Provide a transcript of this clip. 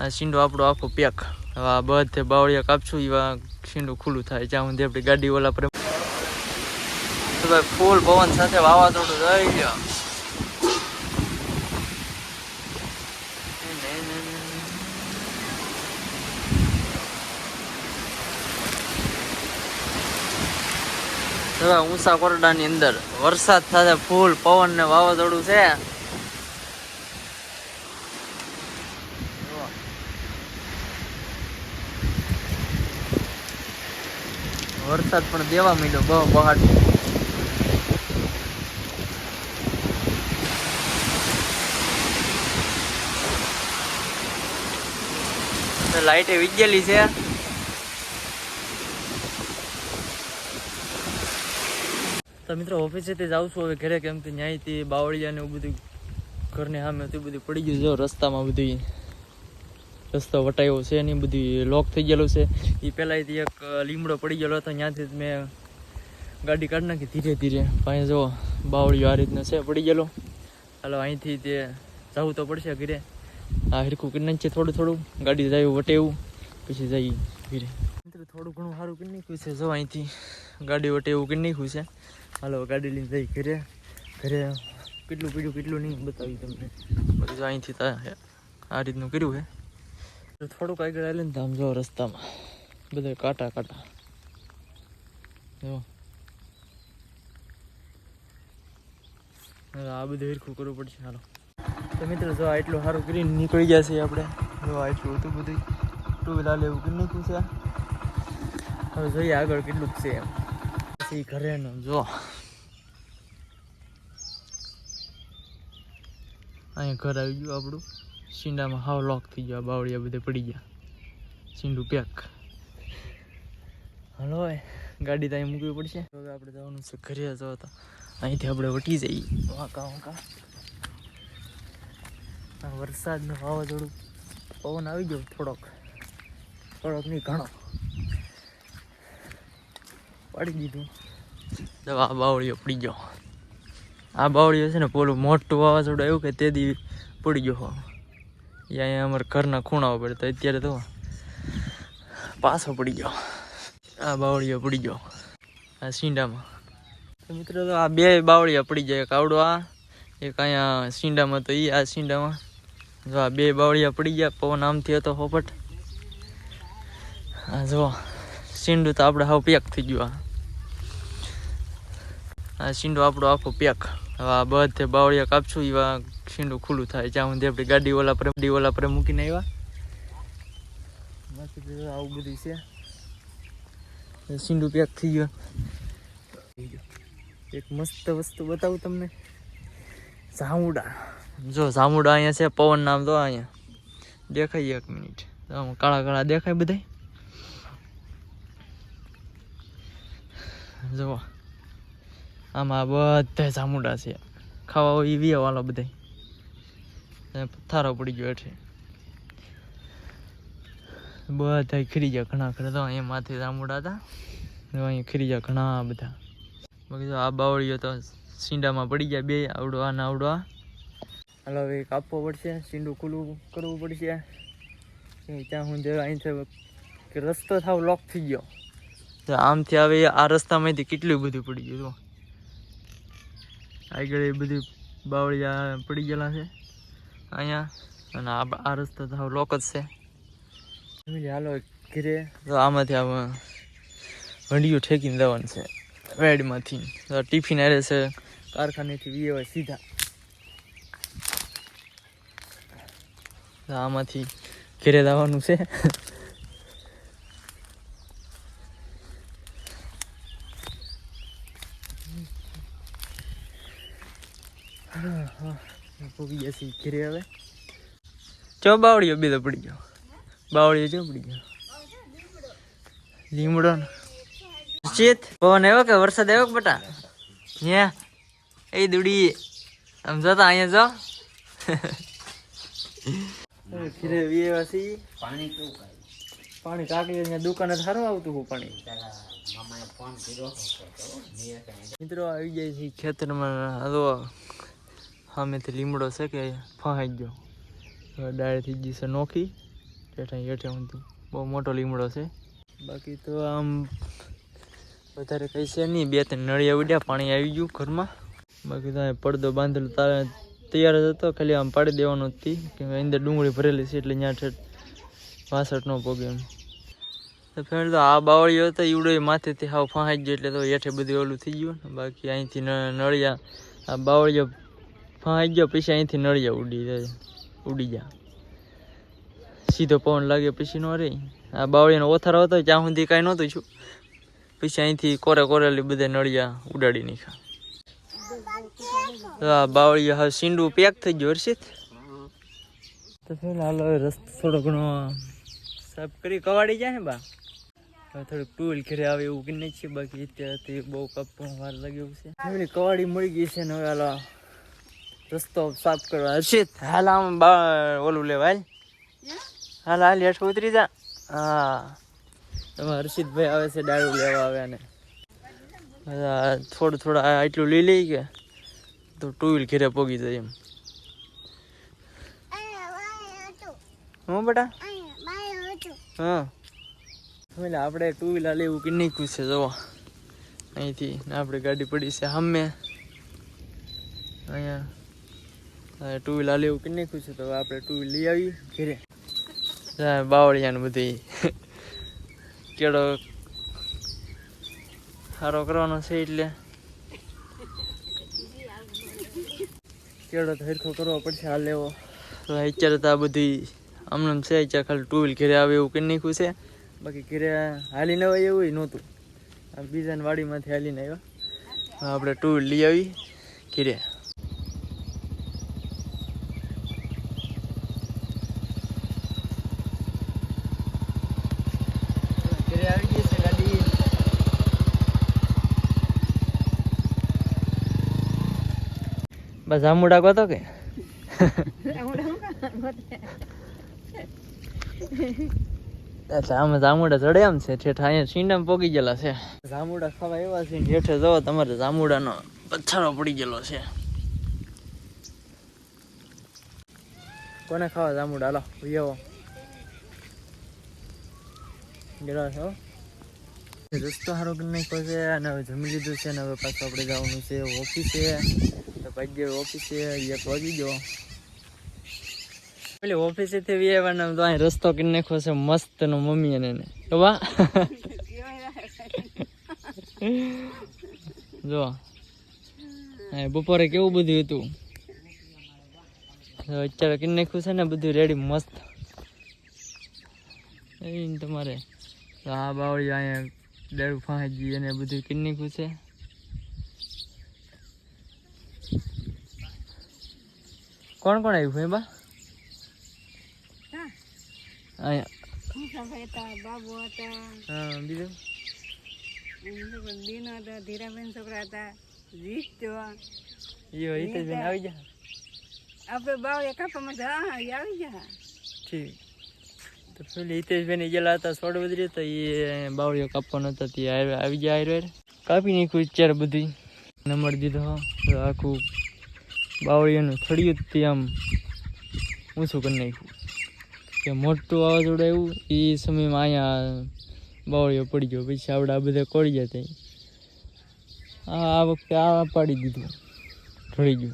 આ શીંડો આપણો આખો પેક. હવે આ બધે બાવળિયા કાપશું એવા શીંડું ખુલ્લું થાય. જ્યાં સુધી આપણી ગાડી ઓલા પર ફૂલ પવન સાથે વાવાઝોડું રહી ગયો. ઊંચા કોરડાની અંદર વરસાદ સાથે ફૂલ પવન ને વાવાઝોડું છે. વરસાદ પણ દેવા મળ્યો બહુ પહાડ. લાઈટે વિજેલી છે. તો મિત્રો, ઓફિસેથી જાઉં છું, હવે ઘરે કેમ કે ન્યાયથી બાવળિયા ને એવું બધું ઘરની સામે બધું પડી ગયું છે રસ્તામાં બધું. રસ્તો વટાયો છે ને બધી લોક થઈ ગયેલું છે. એ પહેલાંથી એક લીમડો પડી ગયેલો હતો, ત્યાંથી મેં ગાડી કાઢી નાખી ધીરે ધીરે. પાંચ જો, બાવળિયો આ રીતનો છે, પડી ગયેલો. હાલો, અહીંથી તે જવું તો પડશે ઘરે. આ હિરખું કરી નાખીએ થોડું થોડું. ગાડી જાય વટે એવું પછી જઈ ઘરે. થોડું ઘણું સારું કરી નાખ્યું છે. જો, અહીંથી ગાડી વટે એવું કરી નાખ્યું છે. હાલો, ગાડી લઈને જઈ ઘરે. ઘરે કેટલું પીડ્યું, કેટલું નહીં, બતાવી તમને. બધું અહીંથી આ રીતનું કર્યું છે. થોડુંક આગળ આવીને તો આમ જો રસ્તામાં. બધા કાંટા કાંટા. જો. આ બધું હરખું કરવું પડશે. હાલો. તો મિત્રો, જો આટલું સારું કરીને નીકળી ગયા છીએ આપણે. જો આટલું હતું બધું. ટુ વ્હીલર લેવું કરી નાખ્યું છે. હવે જોઈએ આગળ કેટલું છે એમ. પછી ઘરે નો જો. અહીંયા ઘર આવી ગયું આપણું. શીંડામાં હાવ લોક થઈ ગયો. બાવળિયા બધે પડી ગયા. શીંડું પેક. હલો ગાડી ત્યાં મૂકવી પડશે. હવે આપણે જવાનું છે ઘરે જવા તો. અહીંથી આપણે વટી જઈએ. વાંકા વાંકા. વરસાદનો વાવાઝોડું પવન આવી ગયો થોડોક. થોડોક નહીં, ઘણો. પાડી દીધું. તો આ બાવળીઓ પડી ગયો. આ બાવળીઓ છે ને, પેલું મોટું વાવાઝોડું આવ્યું કે તે દી પડી ગયો. અહીંયા અમારા ઘરના ખૂણાઓ તો અત્યારે તો પાછો પડી ગયો. આ બાવળીઓ પડી ગયો. આ સીંડામાં મિત્રો, તો આ બે બાવળિયા પડી જાય. એક આવડો આ, એક અહીંયા સીંડામાં તો એ આ સીંડામાં જો આ બે બાવળિયા પડી ગયા, પવન આમથી હતો હોપટ. આ જો સીંડું તો આપણે હાવ પેક થઈ ગયું આ. આ સીંડું આપણો આખો પેક. હવે આ બધે બાવળિયા કાપશું એવા સીંડું ખુલ્લું થાય. જ્યાં સુધી આપણે ગાડી ઓલા પર ગાડી ઓલા પર મૂકીને આવ્યા. બાકી આવું બધું છે. સીંડું પેક થઈ ગયો. એક મસ્ત વસ્તુ બતાવું તમને. જામુડા જો ઝામુડા અહીંયા છે, પવન નામ તો અહીંયા. દેખાય એક મિનિટ. કાળા કાળા દેખાય બધા જુઓ. આમાં બધા ઝામુડા છે. ખાવા હોય એ વિયા વાળા પથ્થારો પડી ગયો એટલે બધા ખરી ઘણા ખરા તો અહીંયા માથે રામુડા હતા. અહીંયા ખરી ઘણા બધા. બાકી તો આ બાવળીઓ તો સીંડામાં પડી ગયા બે આવડવા ને આવડવા હાલો, હવે કાપવો પડશે. સીંડું ખુલ્લું કરવું પડશે. ત્યાં હું અહીંથી કે રસ્તો થાવ લોક થઈ ગયો. તો આમથી આવે આ રસ્તામાંથી કેટલું બધું પડી ગયું તો આગળ એ બધું બાવળિયા પડી ગયેલા છે. અહીંયા. અને આ રસ્તો તો લોક જ છે. હાલો ઘીરે. તો આમાંથી આમાં વંડિયું ઠેકીને દેવાનું છે. વેડમાંથી તો ટિફિન આવે છે કારખાનેથી વીએ હોય સીધા. તો આમાંથી ઘેરે જવાનું છે પોગી ગયા છીએ ઘરે હવે ચો બાવળીઓ બીજો પડી ગયો? બાવળીઓ ચો પડી ગયો? લીમડો ચેત પવન આવ્યો કે વરસાદ આવ્યો કે બટા? ન્યા એ દુડી. આમ જતા અહીંયા જો. ઘરે વેવાસી પાણી કેવું કાંઈ? પાણી કાકી અહીંયા દુકાને સારું આવતું હું પાણી મિત્રો આવી જાય છે ખેતરમાં હતો સામેથી લીમડો છે કે ફહાઈ ગયો. ડાળ થઈ ગઈ છે નોખી. હેઠે હેઠે ઊંધી બહુ મોટો લીમડો છે. બાકી તો આમ વધારે કંઈ છે નહીં. બે ત્રણ નળિયા ઉડ્યા, પાણી આવી ગયું ઘરમાં. બાકી તો પડદો બાંધેલો તારે તૈયાર જ હતો. ખાલી આમ પાડી દેવાનો હતી કે અંદર ડુંગળી ભરેલી છે એટલે ત્યાં ઠેઠ વાસઠ ન પોગે એમ. તો ફ્રેન્ડ તો આ બાવળીઓ હતો ઈવડો માથેથી હાવ ફહાઈ ગયો એટલે તો હેઠે બધું ઓલું થઈ ગયું. બાકી અહીંથી નળિયા આ બાવળીઓ ફાંઈ ગયો, પછી અહીંથી નળિયા ઉડી જાય, ઉડી જા. સીધો પવન લાગે પછી નો રે આ બાવળીનો ઓથારો હતો ત્યાં સુધી કાંઈ નહોતું છું પછી અહીંથી કોરે કોરેલી બધા નળિયા ઉડાડી નાખ્યા. તો આ બાવળીયા હવે સીંડું પેક થઈ ગયું, હર્ષિત. તો પેલા હાલો રસ્તો થોડો ઘણો સાફ કરી કવાડી જાય ને બા. થોડુંક ટુ ઘરે આવે એવું કે નહીં છે, બાકી અત્યારથી બહુ કાપવામાં વાર લાગે એવું છે કવાડી મળી ગઈ છે ને હવે હાલો. રસ્તો સાફ કરવા. હર્ષિત હાલ આમ ઓલું લેવા હાલ હાલ હેઠ ઉતરી જા. હા. એમાં હર્ષિતભાઈ આવે છે દારૂ લેવા આવે ને થોડું થોડા આટલું લઈ લઈ કે તો ટુ વ્હીલ ઘરે પોગી જાય એમ. હું બેટા? હા. એટલે આપણે ટુ વ્હીલર લેવું કે નહીં છે જવા. અહીંથી આપણે ગાડી પડી છે સામે અહીંયા. ટુ વ્હીલર લેવું કે નહીં ખુશ તો આપણે ટુ વ્હીલ લઈ આવી ઘરે. બાવળિયાને બધી કેળો સારો કરવાનો છે એટલે. કેળો તો હરખો કરવો પડશે હાલ લેવો. તો અત્યારે તો આ બધી આમનામ છે અત્યારે ખાલી ટુ વ્હીલ ઘરે આવે એવું કરી નાખ્યું છે. બાકી ઘરે હાલીને આવે એવું નહોતું. આ બીજાની વાડીમાંથી હાલીને આવ્યા. આપણે ટુ વ્હીલ લઈ આવી ઘરે. બસ આમુડા ગોતો કે? અચ્છા જામુડા ચડે એમ છે. ઠેઠ અહીંયા સીંડામાં પોગી ગયેલા છે. જામુડા ખાવા એવા છે ને હેઠે તમારે જામુડાનો પથ્થરો પડી ગયેલો છે. કોને ખાવા જામુડા હાલો વિયાવો ગયેલા છો રસ્તો સારો કે નહીં છે? અને હવે જમી લીધું છે ને હવે પાછું આપણે જવાનું છે, ઓફિસે. ભાગ્ય ઓફિસે એક વાગી ગયો. પેલી ઓફિસે થી વિયાવાના તો અહીં રસ્તો કરી નાખ્યો છે મસ્ત નો મમ્મી અને એને. તો વાહ જો. બપોરે કેવું બધું હતું? અત્યારે કરી નાખ્યું છે ને બધું રેડી મસ્ત. તમારે. આ બાવળી અહીંયા દારૂ ફાંકી અને બધું કરી નાખ્યું છે. કોણ કોણ આવ્યું ભાઈ બા? અહીંયા. ધીરાબેન છોકરા હતા જીત જો યો હિતેશબેન આવી જા આપણે બાવ કાપવામાં જા આવી જા ઠીક. તો પેલી હિતેશબેન ગયેલા હતા સોડ બદરી તો એ બાવળીઓ કાપવાનો હતા તે આવી આવી જાય આયરો કાપી નાખ્યું ચાર બધી નંબર દીધો આખું બાવળીઓનું થળિયું જ તે આમ ઊંચું કરી નાખ્યું. કે મોટું વાવાઝોડું આવ્યું, એ સમયમાં અહીંયા બાવળીઓ પડી ગયો. પછી આપણે આ બધા કોળી જતા આ વખતે આ પાડી દીધું. ઢળી ગયું.